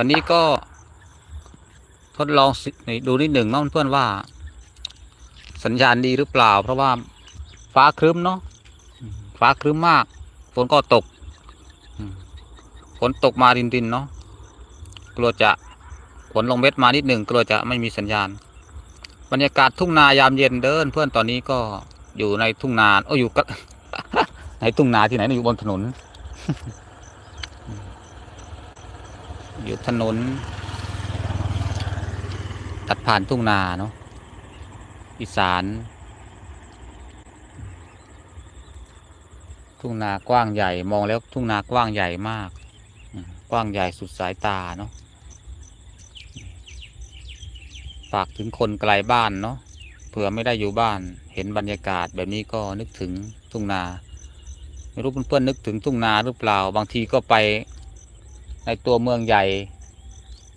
วันนี้ก็ทดลองดูนิดหนึ่งเนาะเพื่อนว่า สัญญาณดีหรือเปล่า เพราะว่าฟ้าครึ้มเนาะฟ้าครึ้มมาก ฝนก็ตกฝนตกมารินๆเนาะกลัวจะฝนลงเม็ดมานิดหนึ่งกลัวจะไม่มีสัญญาณ บรรยากาศทุ่งนายามเย็นเดิน เพื่อนตอนนี้ก็อยู่ในทุ่งนาโอ้อยู่กับในทุ่งนาที่ไหนอยู่บนถนน อยู่ถนน ตัดผ่านทุ่งนาเนาะอีสาน ทุ่งนากว้างใหญ่มองแล้วทุ่งนากว้างใหญ่มาก กว้างใหญ่สุดสายตาเนาะฝากถึงคนไกลบ้านเนาะเผื่อไม่ได้อยู่บ้าน เห็นบรรยากาศแบบนี้ก็นึกถึงทุ่งนา ไม่รู้เพื่อนๆนึกถึงทุ่งนาหรือเปล่า บางทีก็ไป ในตัวเมืองใหญ่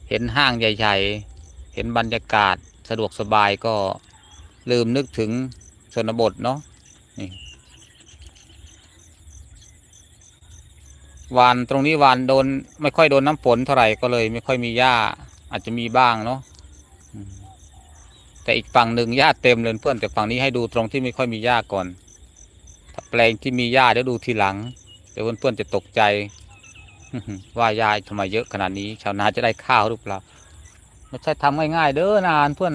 เห็นห้างใหญ่ๆ เห็นบรรยากาศสะดวกสบายก็ลืมนึกถึงชนบทเนาะนี่วานตรงนี้วานโดน ไม่ค่อยโดนน้ำฝนเท่าไหร่ก็เลย ไม่ค่อยมีหญ้าอาจจะมีบ้างเนาะแต่อีกฝั่งหนึ่งหญ้าเต็มเลยเพื่อนแต่ฝั่งนี้ให้ดูตรงที่ไม่ค่อยมีหญ้าก่อนถ้าแปลงที่มีหญ้าเดี๋ยวดูทีหลัง เดี๋ยวเพื่อนๆจะตกใจ ว่าหญ้าทำไมเยอะขนาดนี้ ชาวนาจะได้ข้าวหรือเปล่าไม่ใช่ทำง่ายๆเด้อนานเพื่อน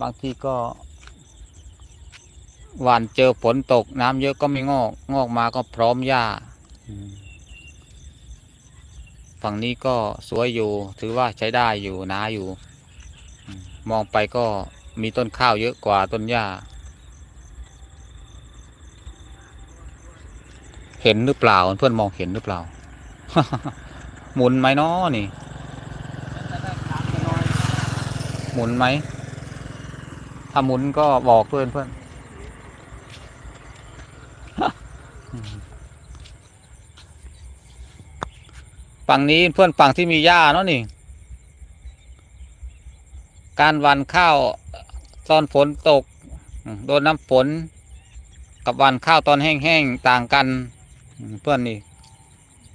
บางทีก็หวานเจอฝนตก น้ำเยอะก็ไม่งอก งอกมาก็พร้อมหญ้าฝั่งนี้ก็สวยอยู่ ถือว่าใช้ได้อยู่นาอยู่มมองไปก็มีต้นข้าวเยอะกว่าต้นหญ้า เห็นหรือเปล่าเพื่อนมองเห็นหรือเปล่า หมุนไหมนาะนี่ หมุนไหมถ้าหมุนก็บอกเพื่อนเพื่อนฝั่งนี้เพื่อนฝั่งที่มีหญ้าเนาะนี่ การหวันข้าวตอนฝนตก โดนน้ำฝน กับหวันข้าวตอนแห้งๆต่างกัน เพื่อนนี่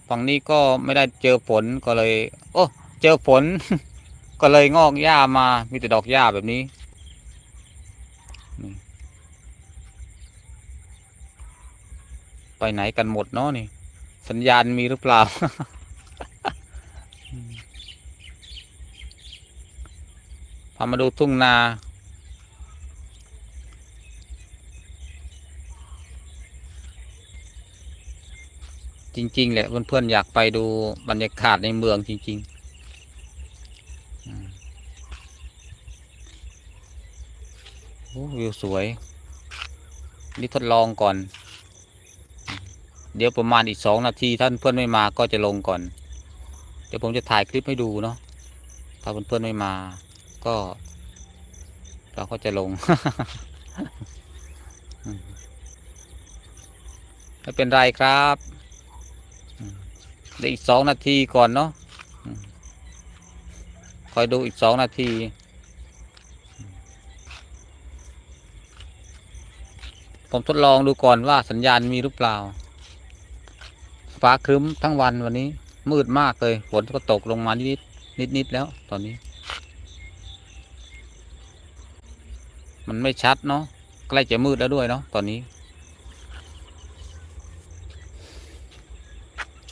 ฝั่งนี้ก็ไม่ได้เจอฝนก็เลย โอ้เจอฝน ก็เลยงอกหญ้ามา มีแต่ดอกหญ้าแบบนี้ไปไหนกันหมดเนาะนี่ สัญญาณมีหรือเปล่า พามาดูทุ่งนา จริง ๆ แหละเพื่อนๆอยากไปดูบรรยากาศในเมืองจริง ๆ โอ้วิวสวย นี่ทดลองก่อน เดี๋ยวประมาณอีกสองนาทีท่านเพื่อนไม่มาก็จะลงก่อน เดี๋ยวผมจะถ่ายคลิปให้ดูเนาะถ้าเพื่อนๆไม่มา ก็เราก็จะลงไม่เป็นไรครับ เดี๋ยวอีกสองนาทีก่อนเนาะคอยดูอีกสองนาทีผมทดลองดูก่อนว่าสัญญาณมีหรือเปล่า ฟ้าครึ้มทั้งวันวันนี้ มืดมากเลย ฝนก็ตกลงมานิดนิดนิดๆแล้ว ตอนนี้ มันไม่ชัดเนาะ ใกล้จะมืดแล้วด้วยเนาะ ตอนนี้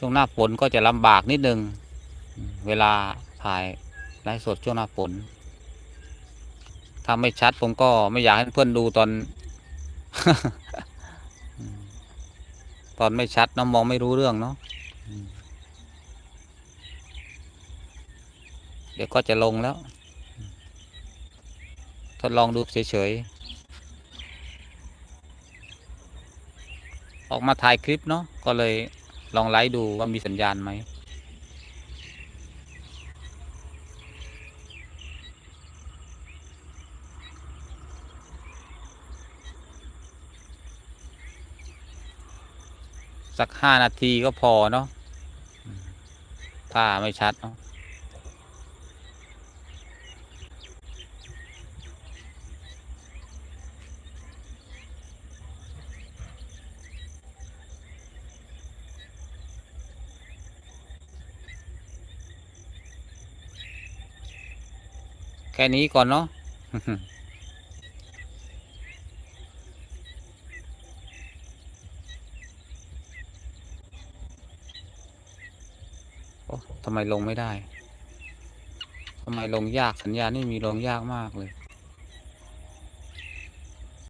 ช่วงหน้าฝนก็จะลำบากนิดนึง เวลาถ่ายไลฟ์สดช่วงหน้าฝนถ้าไม่ชัดผมก็ไม่อยากให้เพื่อนดูตอน ตอนไม่ชัดเนาะมองไม่รู้เรื่องเนาะเดี๋ยวก็จะลงแล้ว ทดลองดูเฉยๆ ออกมาถ่ายคลิปเนาะก็เลย ลองไลฟ์ดูว่ามีสัญญาณไหมสักห้านาทีก็พอเนาะถ้าไม่ชัดเนาะ แค่นี้ก่อนเนาะโอ้ทำไมลงไม่ได้ ทำไมลงยากสัญญาณนี่มีลงยากมากเลย